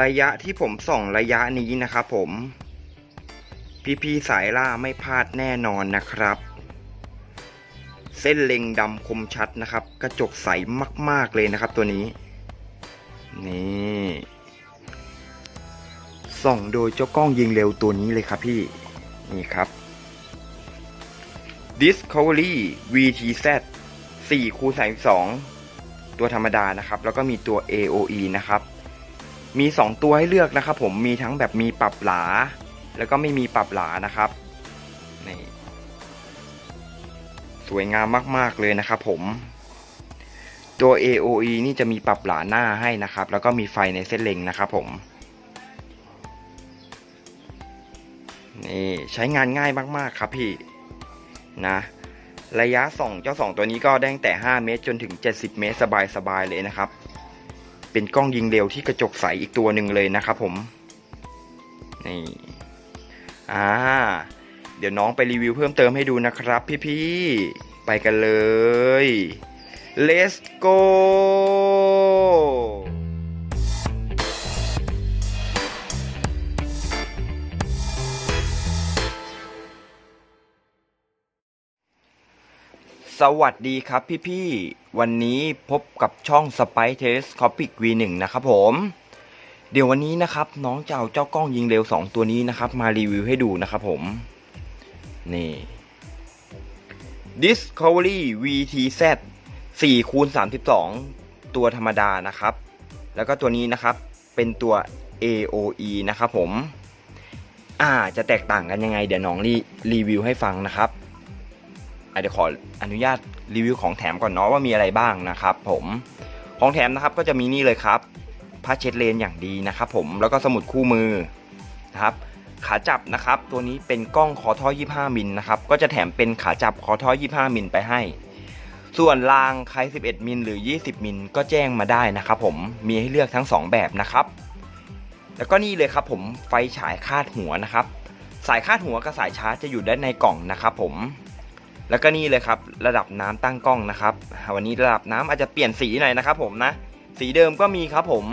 ระยะที่ผมส่องระยะนี้นะครับผม พี่ๆสายล่าไม่พลาดแน่นอนนะครับ เส้นเล็งดำคมชัดนะครับ กระจกใสมาก ๆเลยนะครับตัวนี้ นี่ส่องโดยเจ้ากล้องยิงเร็วตัวนี้เลยครับพี่ นี่ครับ Discovery VTZ 4คูณ32ตัวธรรมดานะครับ แล้วก็มีตัว AOE นะครับ มี 2 ตัวให้เลือกนะครับ ผมมีทั้งแบบมีปรับหลา แล้วก็ไม่มีปรับหลานะครับนี่สวยงามมาก ๆ เลยนะครับผมตัว AOE นี่จะมีปรับหลาหน้าให้นะครับ แล้วก็มีไฟในเส้นเล็งนะครับผมนี่ใช้งานง่ายมาก ๆ ครับพี่นะระยะส่องเจ้าสองตัวนี้ก็ได้ตั้งแต่ 5 เมตร จนถึง 70 เมตร สบาย ๆ เลยนะครับ เป็นกล้องยิงเร็วที่กระจกใสอีกตัวหนึ่งเลยนะครับผมนี่อ่าเดี๋ยวน้องไปรีวิวเพิ่มเติมให้ดูนะครับพี่ๆไปกันเลย let's go สวัสดีครับพี่ๆ วันนี้พบกับช่อง Spy Telescopic V1 นะครับผม เดี๋ยววันนี้นะครับน้องจะเอาเจ้ากล้องยิงเร็ว 2 ตัวนี้นะครับ มารีวิวให้ดูนะครับผม นี่ Discovery VTZ 4คูณ32 ตัวธรรมดานะครับ แล้วก็ตัวนี้นะครับเป็นตัว AOE นะครับผม อ่าจะแตกต่างกันยังไง เดี๋ยวน้องรีรีวิวให้ฟังนะครับ เดี๋ยวขออนุญาตรีวิวของแถมก่อนเนาะว่ามีอะไรบ้างนะครับ ผมของแถมนะครับก็จะมีนี่เลยครับผ้าเช็ดเลนอย่างดีนะครับผมแล้วก็สมุดคู่มือนะครับขาจับนะครับตัวนี้เป็นกล้องคอท่อ 25 มิลนะครับก็จะแถมเป็นขาจับคอท่อ 25 มิลไปให้ ส่วนรางใคร 11 มิลหรือ 20 มิลก็แจ้งมาได้นะครับผมมีให้เลือกทั้ง 2 แบบนะครับ แล้วก็นี่เลยครับผมไฟฉายคาดหัวนะครับ สายคาดหัวกับสายชาร์จจะอยู่ด้านในกล่องนะครับผม แล้วก็นี่เลยครับระดับน้ำตั้งกล้องนะครับ วันนี้ระดับน้ำอาจจะเปลี่ยนสีหน่อยนะครับ ผมนะ สีเดิมก็มีครับผม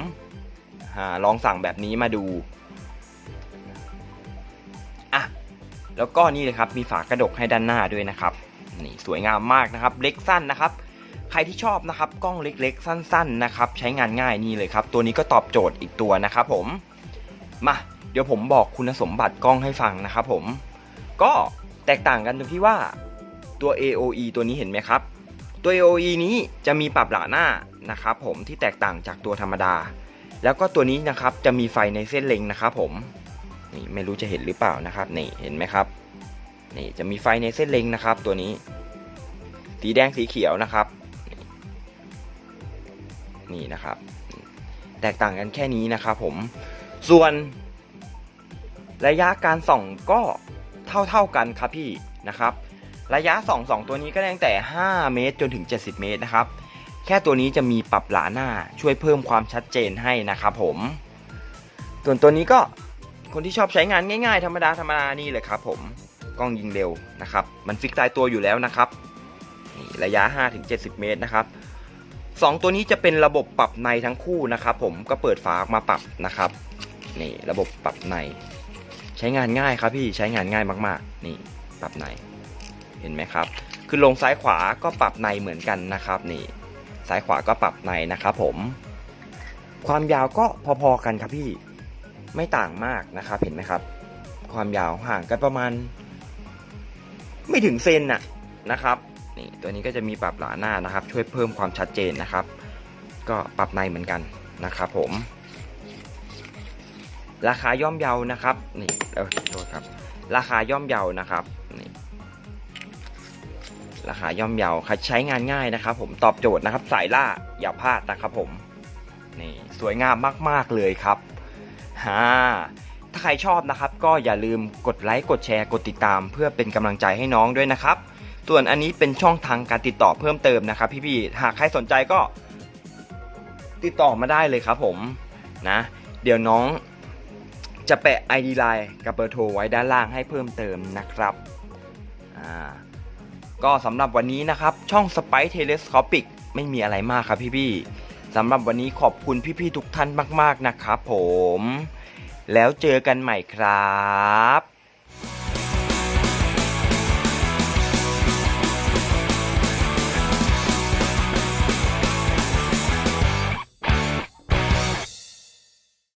ลองสั่งแบบนี้มาดูอะแล้วก็นี่เลยครับมีฝากระดกให้ด้านหน้าด้วยนะครับนี่สวยงามมากนะครับ เล็กสั้นนะครับ ใครที่ชอบนะครับกล้องเล็กๆ สั้น ๆนะครับ ใช้งานง่ายนี่เลยครับ ตัวนี้ก็ตอบโจทย์อีกตัวนะครับผมมาเดี๋ยวผมบอกคุณสมบัติกล้องให้ฟังนะครับผม ก็แตกต่างกันตรงที่ว่า ตัว AOE ตัวนี้เห็นไหมครับ ตัว AOE นี้จะมีปรับหลาหน้านะครับผมที่แตกต่างจากตัวธรรมดา แล้วก็ตัวนี้นะครับจะมีไฟในเส้นเล็งนะครับผมนี่ไม่รู้จะเห็นหรือเปล่านะครับนี่เห็นไหมครับนี่จะมีไฟในเส้นเล็งนะครับ ตัวนี้ สีแดงสีเขียวนะครับ นี่นะครับ แตกต่างกันแค่นี้นะครับผมส่วนระยะการส่องก็เท่าๆกันครับพี่นะครับ ระยะ 2 2 ตัวนี้ก็ได้ตั้งแต่ 5 เมตรจนถึง 70 เมตรนะครับ แค่ตัวนี้จะมีปรับหลาหน้าช่วยเพิ่มความชัดเจนให้นะครับผม ส่วนตัวนี้ก็คนที่ชอบใช้งานง่ายๆ ธรรมดาธรรมดานี่เลยครับผมกล้องยิงเร็วนะครับ มันฟิกตายตัวอยู่แล้วนะครับนี่ระยะ 5-70 เมตรนะครับสองตัวนี้จะเป็นระบบปรับในทั้งคู่นะครับผมก็เปิดฝาออกมาปรับนะครับนี่ระบบปรับใน ใช้งานง่ายครับพี่ใช้งานง่ายมากๆ นี่ปรับใน เห็นไหมครับ คือลงซ้ายขวาก็ปรับในเหมือนกันนะครับนี่ซ้ายขวาก็ปรับในนะครับผม ความยาวก็พอๆกันครับพี่ไม่ต่างมากนะครับ เห็นไหมครับ ความยาวห่างกันประมาณ ไม่ถึงเซนน่ะนะครับนี่ตัวนี้ก็จะมีปรับหลาหน้านะครับ ช่วยเพิ่มความชัดเจนนะครับ ก็ปรับในเหมือนกันนะครับผม ราคาย่อมเยานะครับนี่เออโทษครับ ราคาย่อมเยานะครับ ราคาย่อมเยาใช้งานง่ายนะครับ ผมตอบโจทย์นะครับสายล่าอย่าพลาดนะครับผมนี่สวยงามมาก ๆ เลยครับฮ่าถ้าใครชอบนะครับ ก็อย่าลืมกดไลค์กดแชร์กดติดตาม เพื่อเป็นกำลังใจให้น้องด้วยนะครับ ส่วนอันนี้เป็นช่องทางการติดต่อเพิ่มเติมนะครับ พี่ๆหากใครสนใจก็ ติดต่อมาได้เลยครับ ผมนะ เดี๋ยวน้องจะแปะ ID Line กับเบอร์โทรไว้ด้านล่างให้เพิ่มเติมนะครับอ่า ก็สำหรับวันนี้นะครับ ช่อง Spy Telescopic ไม่มีอะไรมากครับพี่ๆสำหรับวันนี้ขอบคุณพี่ๆทุกท่านมาก ๆนะครับผม แล้วเจอกันใหม่ครับ